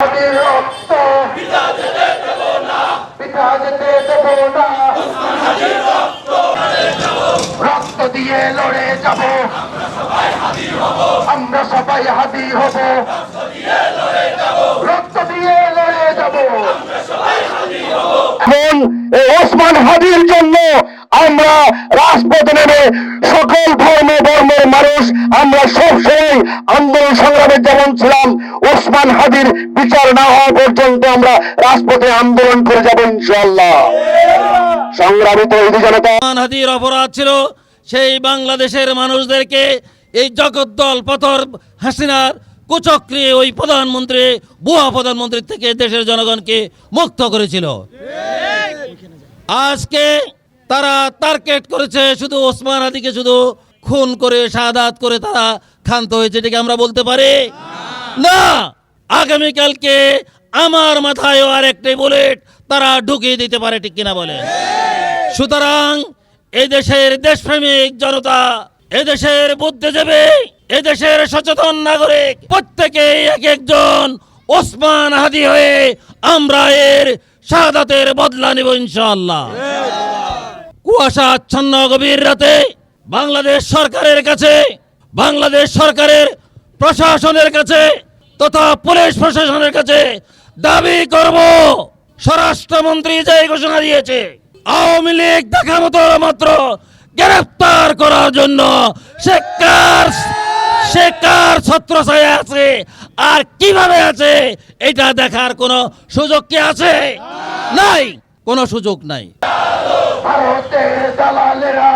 রক্ত পিতা যেতে রক্ত দিয়ে লড়ে যাব। আমরা সবাই হাদি হব। রক্ত দিয়ে লড়ে যাব। এখন ওসমান হাদির জন্য আমরা রাজপথে নেমে সকল ধর্ম, বর্মের মানুষ, আমরা সবসময় আন্দোলন সংগ্রামে যেমন ছিলাম, ওসমান হাদির বিচার না হওয়া পর্যন্ত আমরা রাজপথে আন্দোলন করে যাব ইনশাল্লাহ সংগ্রামিত জনতা হাদির অপরাধ ছিল সেই বাংলাদেশের মানুষদেরকে এই জগদ্দল পথর হাসিনার কুচক্রে ওই প্রধানমন্ত্রী, বুয়া প্রধানমন্ত্রী থেকে দেশের জনগণকে মুক্ত করেছিল। আজকে তারা টার্গেট করেছে শুধু ওসমান হাদিকে শুধু খুন করে শাহাদাত করে তারা ক্ষান্ত হয়েছে, এটাকে আমরা বলতে পারি? না! আগামীকালকে আমার মাথায়ও আর একটাই বুলেট তারা ঢুকিয়ে দিতে পারে, ঠিক কিনা বলে? সুতরাং এদেশের দেশপ্রেমিক জনতা, এদেশের বুদ্ধিজীবী, এদেশের সচেতন নাগরিক, প্রত্যেকেই এক একজন ওসমান হাদি হয়ে আমরা এর শাহাদাতের বদলা নেব ইনশাআল্লাহ। কুয়াশা আচ্ছন্ন গভীর রাতে বাংলাদেশ সরকারের কাছে, বাংলাদেশ সরকারের প্রশাসনের কাছে তথা পুলিশ প্রশাসনের কাছে দাবি করব। স্বরাষ্ট্রমন্ত্রী যে ঘোষণা দিয়েছে, আওয়ামী লীগ দেখা মতো মাত্র গ্রেফতার করার জন্য সে কার সে ছত্রছায়া আছে। আর কীভাবে আছে, এটা দেখার কোনো সুযোগ কি আছে? নাই, কোনো সুযোগ নাই। ভারতের দালালেরা